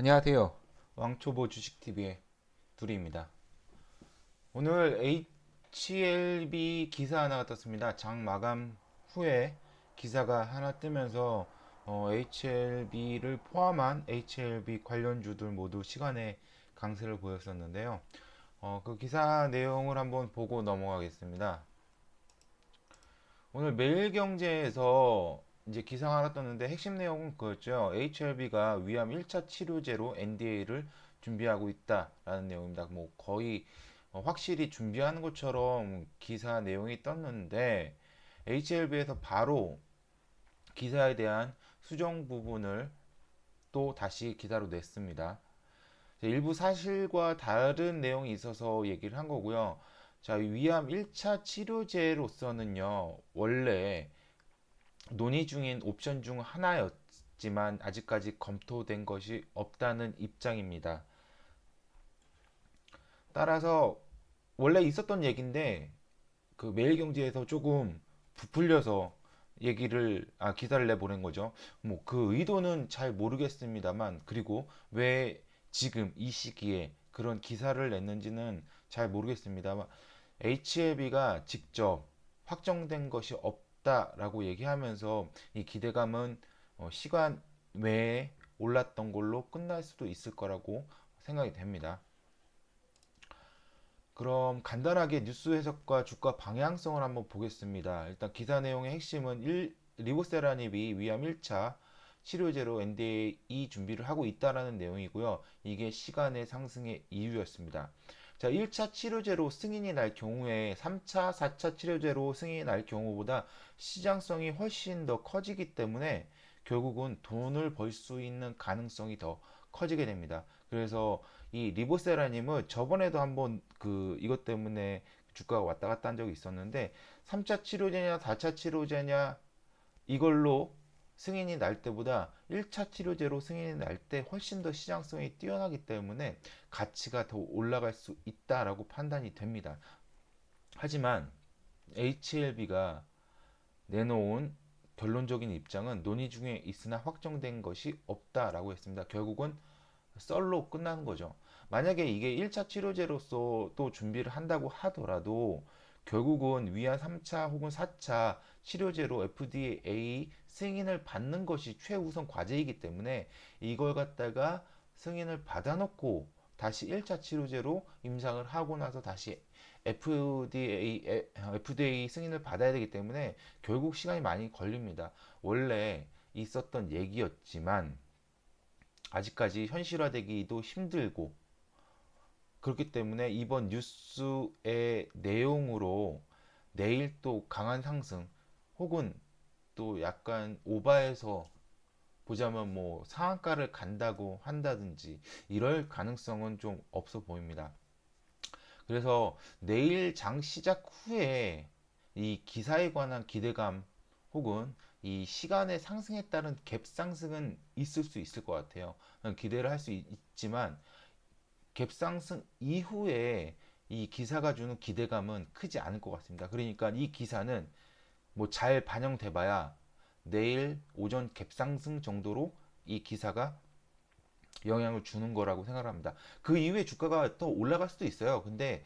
안녕하세요. 왕초보 주식TV의 두리입니다. 오늘 HLB 기사 하나가 떴습니다. 장 마감 후에 기사가 하나 뜨면서 어, HLB를 포함한 HLB 관련주들 모두 시간에 강세를 보였었는데요. 어, 그 기사 내용을 한번 보고 넘어가겠습니다. 오늘 매일경제에서 이제 기사가 하나 떴는데 핵심 내용은 그거였죠. HLB가 위암 1차 치료제로 NDA를 준비하고 있다라는 내용입니다. 뭐 거의 어, 확실히 준비하는 것처럼 기사 내용이 떴는데 HLB에서 바로 기사에 대한 수정 부분을 또 다시 기사로 냈습니다. 일부 사실과 다른 내용이 있어서 얘기를 한 거고요. 자, 위암 1차 치료제로서는요, 원래 논의 중인 옵션 중 하나였지만 아직까지 검토된 것이 없다는 입장입니다. 따라서 원래 있었던 얘기인데 그 매일경제에서 조금 부풀려서 얘기를 아 기사를 내보낸 거죠. 뭐 그 의도는 잘 모르겠습니다만 그리고 왜 지금 이 시기에 그런 기사를 냈는지는 잘 모르겠습니다만 HLB가 직접 확정된 것이 없 다라고 얘기하면서 이 기대감은 어, 시간 외에 올랐던 걸로 끝날 수도 있을 거라고 생각이 됩니다. 그럼 간단하게 뉴스 해석과 주가 방향성을 한번 보겠습니다. 일단 기사 내용의 핵심은 1, 리보세라닙이 위암 1차 치료제로 NDA 준비를 하고 있다라는 내용이고요. 이게 시간의 상승의 이유였습니다. 자, 1차 치료제로 승인이 날 경우에 3차, 4차 치료제로 승인이 날 경우보다 시장성이 훨씬 더 커지기 때문에 결국은 돈을 벌 수 있는 가능성이 더 커지게 됩니다. 그래서 이 리보세라님은 저번에도 한번 그 이것 때문에 주가가 왔다 갔다 한 적이 있었는데 3차 치료제냐 4차 치료제냐 이걸로 승인이 날 때보다 1차 치료제로 승인이 날 때 훨씬 더 시장성이 뛰어나기 때문에 가치가 더 올라갈 수 있다라고 판단이 됩니다. 하지만 HLB가 내놓은 결론적인 입장은 논의 중에 있으나 확정된 것이 없다라고 했습니다. 결국은 썰로 끝나는 거죠. 만약에 이게 1차 치료제로서 또 준비를 한다고 하더라도 결국은 위안 3차 혹은 4차 치료제로 FDA 승인을 받는 것이 최우선 과제이기 때문에 이걸 갖다가 승인을 받아놓고 다시 1차 치료제로 임상을 하고 나서 다시 FDA, FDA 승인을 받아야 되기 때문에 결국 시간이 많이 걸립니다. 원래 있었던 얘기였지만 아직까지 현실화되기도 힘들고 그렇기 때문에 이번 뉴스의 내용으로 내일 또 강한 상승 혹은 또 약간 오바해서 보자면 뭐 상한가를 간다고 한다든지 이럴 가능성은 좀 없어 보입니다. 그래서 내일 장 시작 후에 이 기사에 관한 기대감 혹은 이 시간의 상승에 따른 갭 상승은 있을 수 있을 것 같아요. 기대를 할 수 있지만 갭 상승 이후에 이 기사가 주는 기대감은 크지 않을 것 같습니다. 그러니까 이 기사는 뭐 잘 반영돼 봐야 내일 오전 갭 상승 정도로 이 기사가 영향을 주는 거라고 생각합니다. 그 이후에 주가가 더 올라갈 수도 있어요. 근데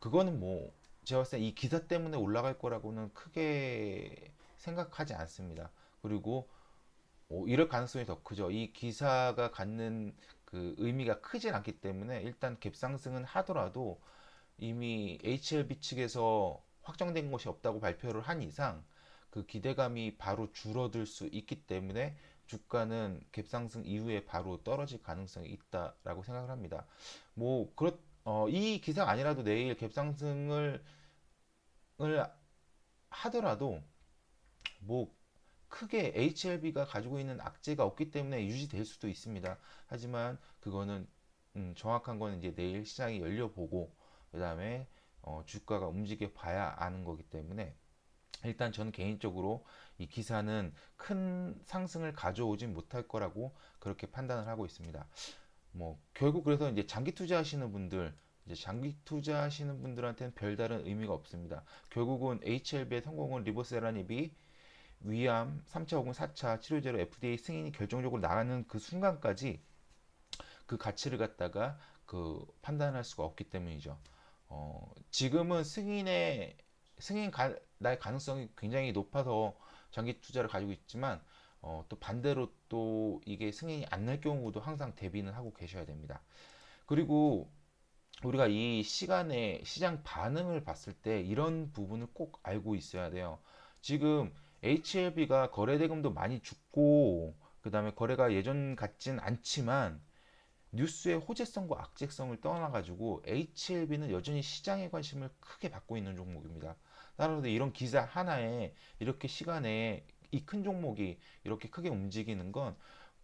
그거는 뭐 제가 봤을 때 이 기사 때문에 올라갈 거라고는 크게 생각하지 않습니다. 그리고 어, 이럴 가능성이 더 크죠. 이 기사가 갖는 그 의미가 크진 않기 때문에 일단 갭상승은 하더라도 이미 HLB 측에서 확정된 것이 없다고 발표를 한 이상 그 기대감이 바로 줄어들 수 있기 때문에 주가는 갭상승 이후에 바로 떨어질 가능성이 있다라고 생각을 합니다. 뭐 그렇 어, 이 기사가 아니라도 내일 갭상승을 하더라도 뭐 크게 HLB가 가지고 있는 악재가 없기 때문에 유지될 수도 있습니다. 하지만 그거는 음, 정확한 거는 이제 내일 시장이 열려보고 그 다음에 어, 주가가 움직여 봐야 아는 거기 때문에 일단 저는 개인적으로 이 기사는 큰 상승을 가져오지 못할 거라고 그렇게 판단을 하고 있습니다. 뭐 결국 그래서 이제 장기 투자하시는 분들 이제 장기 투자하시는 분들한테는 별다른 의미가 없습니다. 결국은 HLB의 성공은 리보세라닙이 위암 3차 혹은 4차 치료제로 FDA 승인이 결정적으로 나가는 그 순간까지 그 가치를 갖다가 그 판단할 수가 없기 때문이죠. 어, 지금은 승인의 승인 가, 날 가능성이 굉장히 높아서 장기 투자를 가지고 있지만 어, 또 반대로 또 이게 승인이 안 날 경우도 항상 대비는 하고 계셔야 됩니다. 그리고 우리가 이 시간에 시장 반응을 봤을 때 이런 부분을 꼭 알고 있어야 돼요. 지금 HLB가 거래 대금도 많이 죽고 그 다음에 거래가 예전 같진 않지만 뉴스의 호재성과 악재성을 떠나가지고 HLB는 여전히 시장의 관심을 크게 받고 있는 종목입니다. 따라서 이런 기사 하나에 이렇게 시간에 이 큰 종목이 이렇게 크게 움직이는 건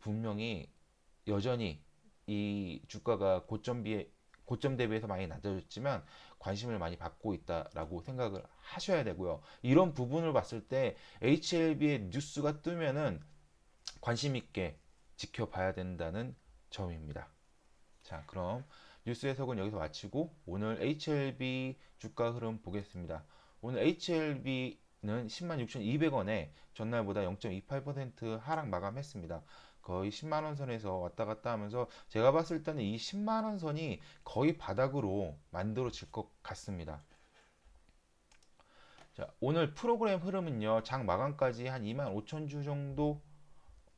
분명히 여전히 이 주가가 고점 비해 고점 대비해서 많이 낮아졌지만 관심을 많이 받고 있다라고 생각을 하셔야 되고요. 이런 부분을 봤을 때 HLB의 뉴스가 뜨면은 관심 있게 지켜봐야 된다는 점입니다. 자, 그럼 뉴스 해석은 여기서 마치고 오늘 HLB 주가 흐름 보겠습니다. 오늘 HLB는 106,200원에 전날보다 0.28% 하락 마감했습니다. 거의 10만 원 선에서 왔다 갔다 하면서 제가 봤을 때는 이 10만 원 선이 거의 바닥으로 만들어질 것 같습니다. 자, 오늘 프로그램 흐름은요. 장 마감까지 한 2만 5천 주 정도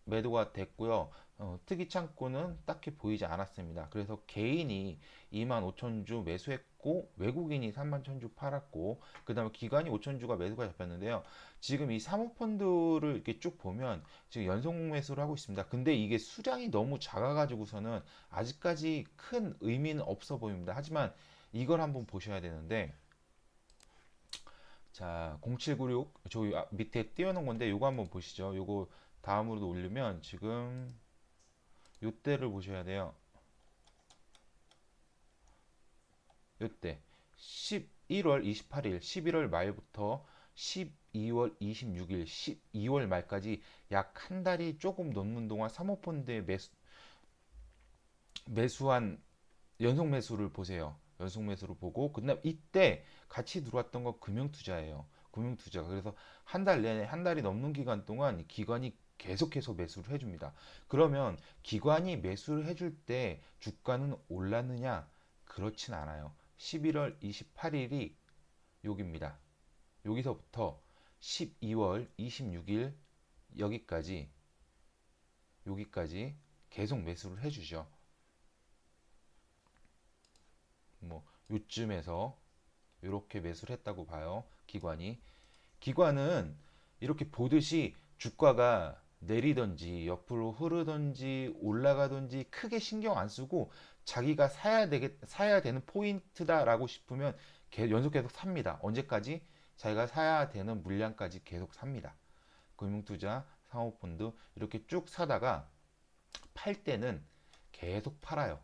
매도가 됐고요. 어, 특이 창고는 딱히 보이지 않았습니다. 그래서 개인이 2만 5천 주 매수했고 외국인이 3만 천주 팔았고 그 다음에 기관이 5천 주가 매수가 잡혔는데요. 지금 이 사모펀드를 이렇게 쭉 보면 지금 연속 매수를 하고 있습니다. 근데 이게 수량이 너무 작아가지고서는 아직까지 큰 의미는 없어 보입니다. 하지만 이걸 한번 보셔야 되는데 자 0796 저기 아, 밑에 띄워놓은 건데 요거 한번 보시죠. 요거 다음으로도 올리면 지금 요때를 보셔야 돼요. 요때 11월 28일, 11월 말부터 12월 26일, 12월 말까지 약 한 달이 조금 넘는 동안 사모펀드에 매수, 매수한 연속 매수를 보세요. 연속 매수를 보고 그다음 이때 같이 들어왔던 건 금융 투자예요. 금융 투자가 그래서 한 달 내내 한 달이 넘는 기간 동안 기관이 계속해서 매수를 해줍니다. 그러면 기관이 매수를 해줄 때 주가는 올랐느냐? 그렇진 않아요. 11월 28일이 여기입니다. 여기서부터 12월 26일 여기까지 여기까지 계속 매수를 해주죠. 뭐 요쯤에서 이렇게 매수를 했다고 봐요. 기관이 기관은 이렇게 보듯이 주가가 내리던지 옆으로 흐르던지 올라가던지 크게 신경 안 쓰고 자기가 사야 되겠 사야 되는 포인트다라고 싶으면 계- 연속 계속 삽니다. 언제까지? 자기가 사야 되는 물량까지 계속 삽니다. 금융투자, 상호펀드 이렇게 쭉 사다가 팔 때는 계속 팔아요.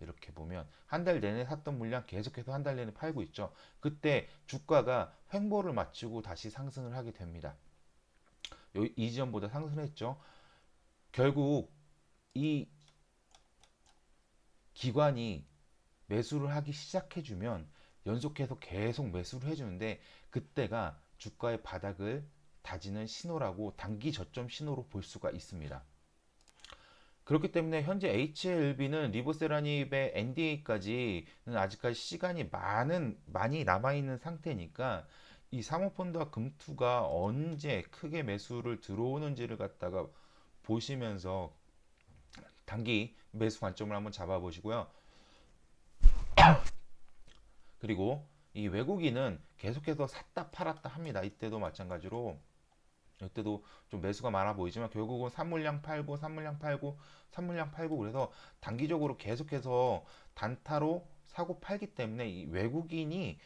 이렇게 보면 한 달 내내 샀던 물량 계속해서 한 달 내내 팔고 있죠. 그때 주가가 횡보를 마치고 다시 상승을 하게 됩니다. 요- 이 지점보다 상승했죠. 결국 이 기관이 매수를 하기 시작해주면 연속해서 계속 매수를 해주는데 그때가 주가의 바닥을 다지는 신호라고 단기 저점 신호로 볼 수가 있습니다. 그렇기 때문에 현재 HLB는 리보세라닙의 NDA까지는 아직까지 시간이 많은 많이 남아 있는 상태니까 이 사모펀드와 금투가 언제 크게 매수를 들어오는지를 갖다가 보시면서 단기 매수 관점을 한번 잡아 보시고요. 그리고 이 외국인은 계속해서 샀다 팔았다 합니다. 이때도 마찬가지로 이때도 좀 매수가 많아 보이지만 결국은 산물량 팔고 산물량 팔고 산물량 팔고 그래서 단기적으로 계속해서 단타로 사고 팔기 때문에 이 외국인이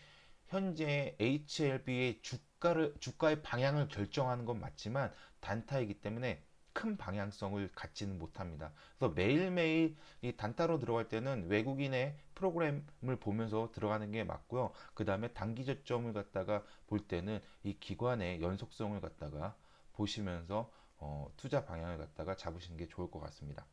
현재 HLB의 주가를 주가의 방향을 결정하는 건 맞지만 단타이기 때문에 큰 방향성을 갖지는 못합니다. 그래서 매일매일 이 단타로 들어갈 때는 외국인의 프로그램을 보면서 들어가는 게 맞고요. 그 다음에 단기 저점을 갖다가 볼 때는 이 기관의 연속성을 갖다가 보시면서 어, 투자 방향을 갖다가 잡으시는 게 좋을 것 같습니다.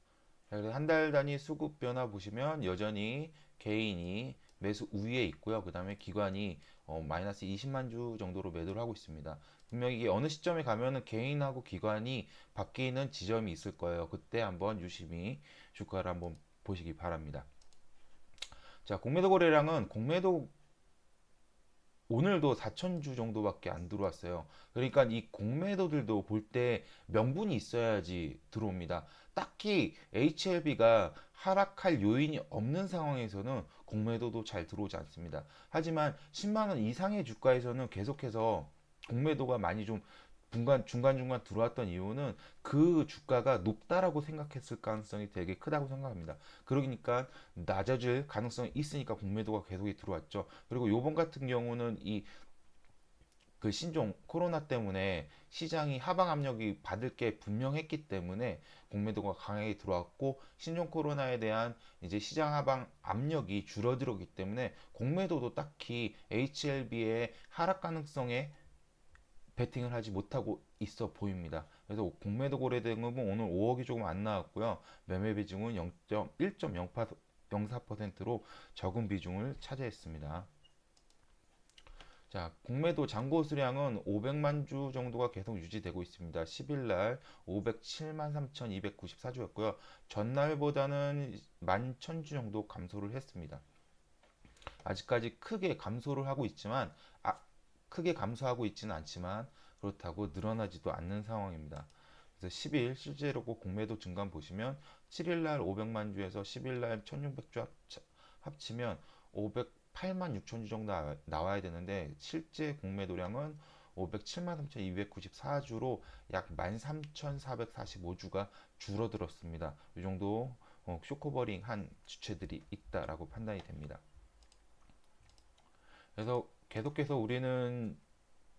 자, 그래서 한 달 단위 수급 변화 보시면 여전히 개인이 매수 우위에 있고요. 그 다음에 기관이 어, 마이너스 20만 주 정도로 매도를 하고 있습니다. 분명히 이게 어느 시점에 가면은 개인하고 기관이 바뀌는 지점이 있을 거예요. 그때 한번 유심히 주가를 한번 보시기 바랍니다. 자, 공매도 거래량은 공매도 오늘도 4천주 정도밖에 안 들어왔어요. 그러니까 이 공매도들도 볼 때 명분이 있어야지 들어옵니다. 딱히 HLB가 하락할 요인이 없는 상황에서는 공매도도 잘 들어오지 않습니다. 하지만 10만 원 이상의 주가에서는 계속해서 공매도가 많이 좀 중간, 중간 중간 들어왔던 이유는 그 주가가 높다라고 생각했을 가능성이 되게 크다고 생각합니다. 그러니까 낮아질 가능성이 있으니까 공매도가 계속 들어왔죠. 그리고 요번 같은 경우는 이 그 신종 코로나 때문에 시장이 하방 압력이 받을 게 분명했기 때문에 공매도가 강하게 들어왔고 신종 코로나에 대한 이제 시장 하방 압력이 줄어들었기 때문에 공매도도 딱히 HLB의 하락 가능성에 베팅을 하지 못하고 있어 보입니다. 그래서 공매도 거래 대금은 오늘 5억이 조금 안 나왔고요. 매매 비중은 0.1.04%로 적은 비중을 차지했습니다. 자, 공매도 잔고 수량은 500만 주 정도가 계속 유지되고 있습니다. 10일 날 507만 3,294주였고요. 전날보다는 11,000주 정도 감소를 했습니다. 아직까지 크게 감소를 하고 있지만 아, 크게 감소하고 있지는 않지만 그렇다고 늘어나지도 않는 상황입니다. 그래서 10일 실제로 그 공매도 증감 보시면 7일 날 500만 주에서 10일 날 1600주 합치면 508만 6천 주 정도 나- 나와야 되는데 실제 공매도량은 507만 3,294주로 약 13,445주가 줄어들었습니다. 이 정도 어, 쇼커버링 한 주체들이 있다라고 판단이 됩니다. 그래서 계속해서 우리는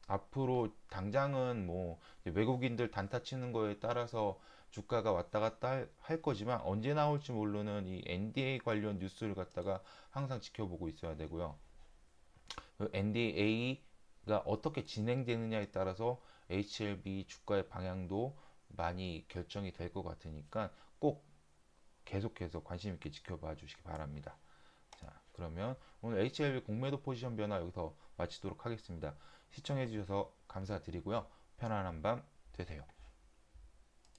앞으로 당장은 뭐 외국인들 단타 치는 거에 따라서 주가가 왔다 갔다 할 거지만 언제 나올지 모르는 이 NDA 관련 뉴스를 갖다가 항상 지켜보고 있어야 되고요. 그 NDA가 어떻게 진행되느냐에 따라서 HLB 주가의 방향도 많이 결정이 될 것 같으니까 꼭 계속해서 관심 있게 지켜봐 주시기 바랍니다. 자, 그러면 오늘 HLB 공매도 포지션 변화 여기서 마치도록 하겠습니다. 시청해 주셔서 감사드리고요. 편안한 밤 되세요.